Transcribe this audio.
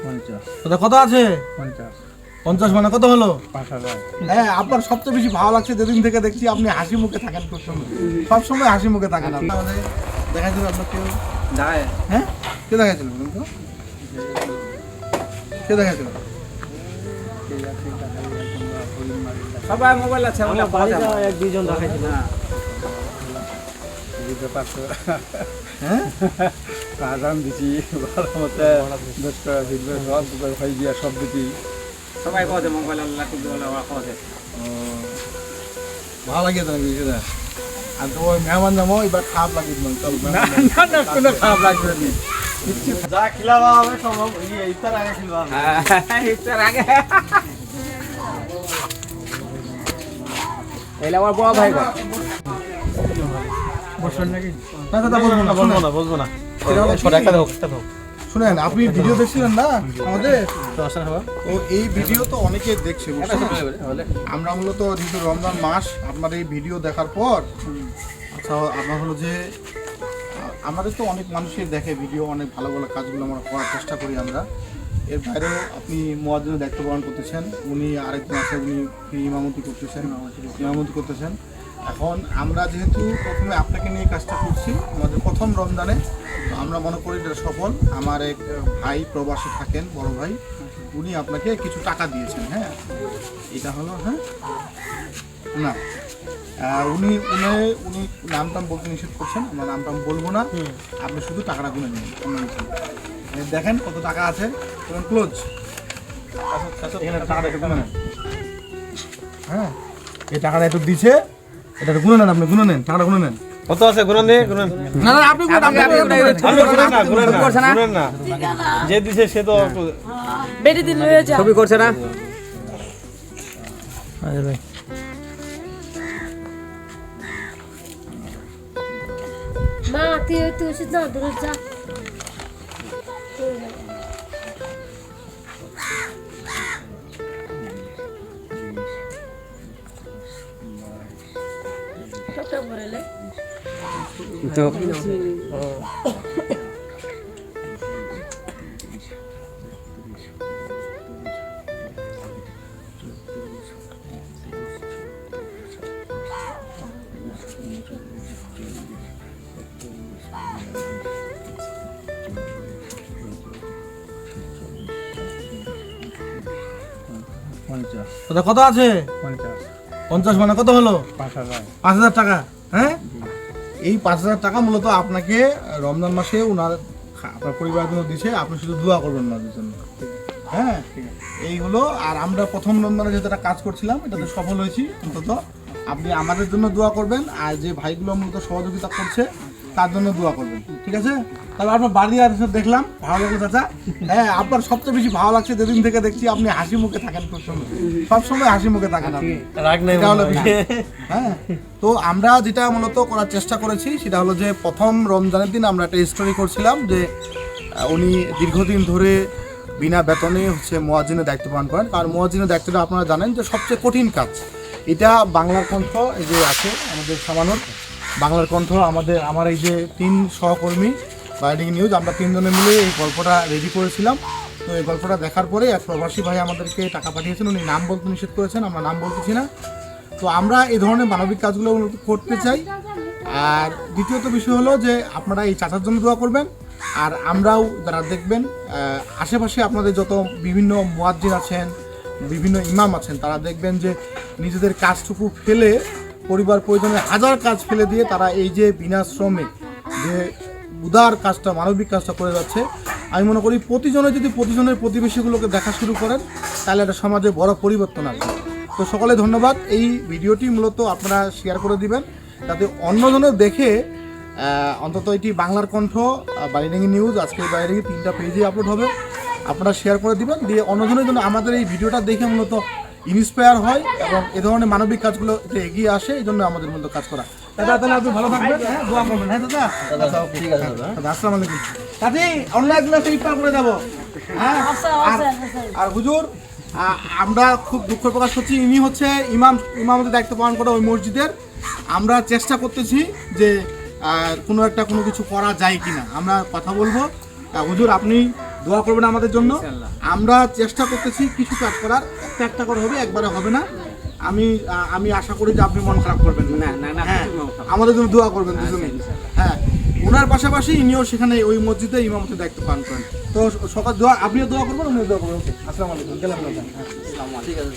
পঞ্চাশ। কত আছে? পঞ্চাশ। পঞ্চাশ মানে কত হলো? হ্যাঁ আপনার সবচেয়ে বেশি ভালো লাগছে যেদিন থেকে দেখছি আপনি হাসি মুখে থাকেন সবসময় সবসময় হাসি মুখে থাকেন আপনি। আমাদের দেখাচ্ছিল আপনার কেউ? যায় হ্যাঁ? কে দেখাচ্ছিল কে দেখাচ্ছিল সবাই মোবাইল আছে আমরা বাড়িতে বুঝতে পারছ হ্যাঁ? দিছি ভালো মতো বেশ করে দিবে সব হয়ে গিয়া সব দিছি। সবাই কছে মোবাইল আল্লাহ ওরা কছে ও, ভালো লাগে তো বিষয়টা আর তো ওই মেহমান যাব এবার খারাপ লাগে তোমার চল না না না কোনো খারাপ লাগবে না। যা খিলাবা হবে সম্ভব ইফতার আগে খিলাবা হ্যাঁ ইফতার আগে। এলে আমার বড় ভাই নাকি না দাদা বলব না বলব শুনেন। না বলব না। সেটা হলো ছোট কি- একটা হোক একটা হোক শুনেন আপনি ভিডিও দেখছিলেন না আমাদের? তো এই ভিডিও তো অনেকে দেখছে বুঝছেন? আমরা মূলত যেহেতু রমজান মাস আপনার এই ভিডিও দেখার পর আচ্ছা আপনার হলো যে আমাদের তো অনেক মানুষই দেখে ভিডিও অনেক ভালো ভালো কাজগুলো আমরা করার চেষ্টা করি আমরা। এর বাইরেও আপনি মোয়াজ্জিনে দায়িত্ব পালন করতেছেন উনি আরেকজন আছে উনি ফ্রি ইমামতি করতেছেন ইমামতি করতেছেন। এখন আমরা যেহেতু প্রথমে আপনাকে নিয়ে কাজটা করছি আমাদের প্রথম রমজানে আমরা মনে করি এটা সফল। আমার এক ভাই প্রবাসী থাকেন বড় ভাই উনি আপনাকে কিছু টাকা দিয়েছেন হ্যাঁ? এটা হলো হ্যাঁ? না। উনি উনি উনি নাম টাম বলতে নিষেধ করছেন আমরা নাম টাম বলব না। আপনি শুধু টাকাটা গুনে নিন দেখেন কত টাকা আছে ক্লোজ। এখানে টাকাটা একটু গুনে নেন। হ্যাঁ। এই টাকাটা একটু দিছে এটা গুনে নেন আপনি গুনে নেন টাকাটা গুনে নেন। কত আছে? গুণন দে গুণন না। না আপনি গুনে আপনি- আপনি- আপনি- না না? না? না? যে দিছে সে তো বেটি দিন লয়ে যা। ছবি করছে না? আরে ভাই। মা তুই তুই না যা। সবটা ভরেলে তো পঞ্চাশ দাদা কত আছে পঞ্চাশ পঞ্চাশ মানে কত হলো? পাঁচ হাজার। টাকা হ্যাঁ? এই পাঁচ হাজার টাকা মূলত আপনাকে রমজান মাসে ওনার আপনার পরিবারের জন্য দিছে আপনি শুধু দোয়া করবেন ওনাদের জন্য হ্যাঁ? এই হলো আর আমরা প্রথম রমজানে যেহেতু একটা কাজ করছিলাম এটাতে সফল হয়েছি। অন্তত আপনি আমাদের জন্য দোয়া করবেন আর যে ভাইগুলো মূলত সহযোগিতা করছে তার জন্য দোয়া করবেন। ঠিক আছে? তাহলে আপনার বাড়ি আর দেখলাম। ভালো লাগল চাচা। হ্যাঁ আপনার সবচেয়ে বেশি ভালো লাগছে যেদিন থেকে দেখছি আপনি হাসি মুখে থাকেন সবসময় সবসময় হাসি মুখে থাকেন আপনি। হ্যাঁ। তো আমরা যেটা মূলত করার চেষ্টা করেছি সেটা হলো যে প্রথম রমজানের দিন আমরা একটা স্টোরি করছিলাম যে উনি দীর্ঘদিন ধরে বিনা বেতনে হচ্ছে মোয়াজিনের দায়িত্ব পালন করেন। কারণ মোয়াজিনের দায়িত্বটা আপনারা জানেন যে সবচেয়ে কঠিন কাজ। এটা বাংলার কণ্ঠ এই যে আছে আমাদের সামানত বাংলার কণ্ঠ আমাদের, আমার এই যে তিন সহকর্মী বাইডিং নিউজ আমরা তিনজনে মিলে এই গল্পটা রেডি করেছিলাম। তো এই গল্পটা দেখার পরে এক প্রবাসী ভাই আমাদেরকে টাকা পাঠিয়েছেন। উনি নাম বলতে নিষেধ করেছেন, আমরা নাম বলতেছি না। তো আমরা এই ধরনের মানবিক কাজগুলো করতে চাই। আর দ্বিতীয়ত বিষয় হলো যে আপনারা এই চাচার জন্য দোয়া করবেন। আর আমরাও যারা দেখবেন আশেপাশে আপনাদের যত বিভিন্ন মুয়াজ্জিন আছেন, বিভিন্ন ইমাম আছেন, তারা দেখবেন যে নিজেদের কাজটুকু ফেলে পরিবার পরিজনের হাজার কাজ ফেলে দিয়ে তারা এই যে বিনা শ্রমে যে উদার কাজটা, মানবিক কাজটা করে যাচ্ছে, আমি মনে করি প্রতিজনে যদি প্রতিজনের প্রতিবেশীগুলোকে দেখা শুরু করেন, তাহলে একটা সমাজে বড় পরিবর্তন আসবে। তো সকলে ধন্যবাদ। এই ভিডিওটি মূলত আপনারা শেয়ার করে দিবেন, যাতে অন্যজনের দেখে অন্তত এটি বাংলার কণ্ঠ বাইরেঙ্গি নিউজ, আজকে বাইরেঙ্গি তিনটা পেজে আপলোড হবে। আপনারা শেয়ার করে দিবেন, দিয়ে অন্যজনের জন্য আমাদের এই ভিডিওটা দেখে মূলত ইন্সপায়ার হয় এবং এ ধরনের মানবিক কাজগুলো এগিয়ে আসে এই জন্য আমাদের মূলত কাজ করা। দাদা তাহলে আপনি ভালো থাকবেন হ্যাঁ? দোয়া করবেন হ্যাঁ দাদা? আচ্ছা, okay. দাদা, আসসালামু আলাইকুম। কাজী অন্য এক গ্লাসে ইফতার করে যাব। হ্যাঁ? আর- আর হুজুর আমরা খুব দুঃখ প্রকাশ করছি। ইনি হচ্ছে ইমাম ইমামদের দায়িত্ব পালন করে ওই মসজিদের। আমরা চেষ্টা করতেছি যে আর কোনো একটা কোনো কিছু করা যায় কিনা। আমরা কথা বলব। হুজুর আপনি দোয়া করবেন আমাদের জন্য। আমরা চেষ্টা করতেছি কিছু কাজ করার। একটা একটা করে হবে একবারে হবে না। আমি আমি আশা করি যে আপনি মন খারাপ করবেন না, না, না, হ্যাঁ। আমাদের জন্য দোয়া করবেন দুজনে হ্যাঁ ওনার পাশাপাশি ইনিও সেখানে ওই মসজিদে ইমামতের দায়িত্ব পালন করেন। তো সকাল দোয়া আপনিও দোয়া করবেন উনিও দোয়া করবেন। ওকে আসসালামু আলাইকুম গেলাম ঠিক আছে